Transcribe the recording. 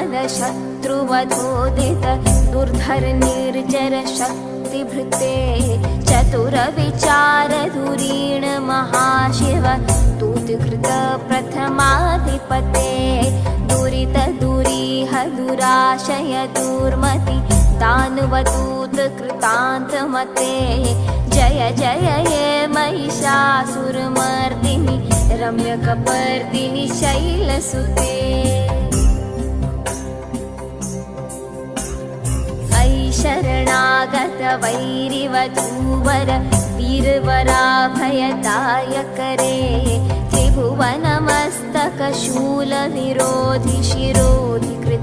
शत्रुवधोदित दुर्धर निर्जर शक्तिभृते चतुरविचार धुरीण महाशिव दूतकृत प्रथमाधिपते दुरित दुरीह दुराशय दुर्मति दानवदूत कृतान्तमते जय जय हे महिषासुरमर्दिनि रम्यकपर्दिनि शैलसुते शरणागत वैरिवधूवर वीरवराभयदायकरे। त्रिभुवनमस्तकशूलविरोधि शिरोधि